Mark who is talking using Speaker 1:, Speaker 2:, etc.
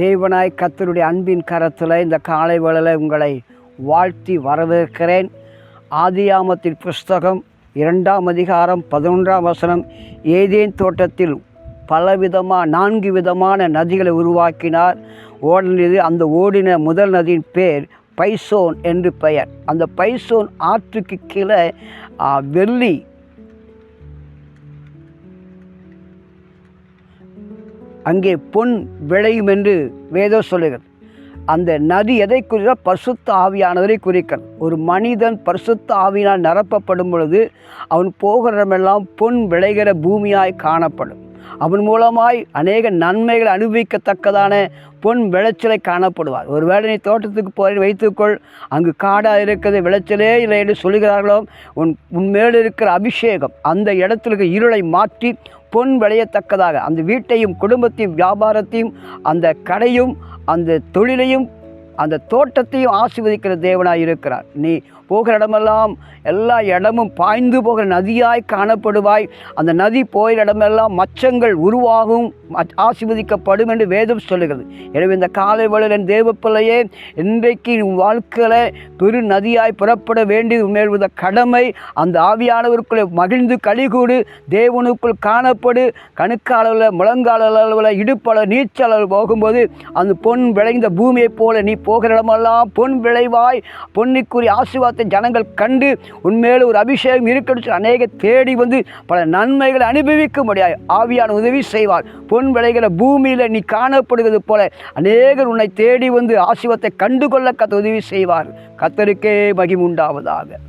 Speaker 1: தேவனாய் கத்தருடைய அன்பின் கரத்தில் இந்த காலை வேளையில் உங்களை வாழ்த்தி வரவேற்கிறேன். ஆதியாமத்தின் புஸ்தகம் இரண்டாம் அதிகாரம் பதினொன்றாம் வசனம். ஏதேன் தோட்டத்தில் பலவிதமாக நான்கு விதமான நதிகளை உருவாக்கினார். ஓடினது அந்த ஓடின முதல் நதியின் பேர் பைசோன் என்று பெயர். அந்த பைசோன் ஆற்றுக்கு கீழே வெள்ளி அங்கே பொன் விளையும் என்று வேதம் சொல்லுகிறது. அந்த நதி எதை குறிக்கிற பரிசுத்த ஆவியானவரை குறிக்கிறது ஒரு மனிதன் பரிசுத்த ஆவியினால் நிரப்பப்படும் பொழுது அவன் போகிற இடமெல்லாம் பொன் விளைகிற பூமியாய் காணப்படும். அவன் மூலமாய் அநேக நன்மைகள் அனுபவிக்கத்தக்கதான பொன் விளைச்சலை காணப்படுவார். ஒருவேளை நீ தோட்டத்துக்கு போய் வைத்துக்கொள் அங்கு காடாக இருக்கிறது விளைச்சலே இல்லை என்று சொல்கிறார்களோ உன் உன் மேல் இருக்கிற அபிஷேகம் அந்த இடத்துல இருக்க இருளை மாற்றி பொன் விளையத்தக்கதாக. அந்த வீட்டையும் குடும்பத்தையும் வியாபாரத்தையும் அந்த கடையும் அந்த தொழிலையும் அந்த தோட்டத்தையும் ஆசீர்வதிக்கிற தேவனாக இருக்கிறார். நீ போகிற இடமெல்லாம் எல்லா இடமும் பாய்ந்து போகிற நதியாய் காணப்படுவாய். அந்த நதி போகிற இடமெல்லாம் மச்சங்கள் உருவாகும் மச்- ஆசீர்வதிக்கப்படும் என்று வேதம் சொல்லுகிறது. எனவே இந்த காலை வேளையில் என் இன்றைக்கு உன் வாழ்க்கையில் பெரு நதியாய் புறப்பட வேண்டிய மேல்வித கடமை. அந்த ஆவியானவருக்குள்ளே மகிழ்ந்து கழிகூடு தேவனுக்குள் காணப்படு. கணுக்காளவில் முழங்கால அளவில் இடுப்பளவு நீச்சல் போகும்போது அந்த பொன் விளைந்த பூமியைப் போல நீ போகிற இடமெல்லாம் பொன் விளைவாய் பொன்னிக்குரிய ஆசீர்வாதத்தை ஜனங்கள் கண்டு உன்மேல் ஒரு அபிஷேகம் இருக்கணும் சொல்லி அநேக தேடி வந்து பல நன்மைகளை அனுபவிக்க முடியாது. ஆவியான உதவி செய்வார். பொன் விளைகிற பூமியில் நீ காணப்படுவது போல அநேகர் உன்னை தேடி வந்து ஆசீர்வாதத்தை கண்டுகொள்ள கத்த உதவி செய்வார். கத்தருக்கே மகிமுண்டாவதாக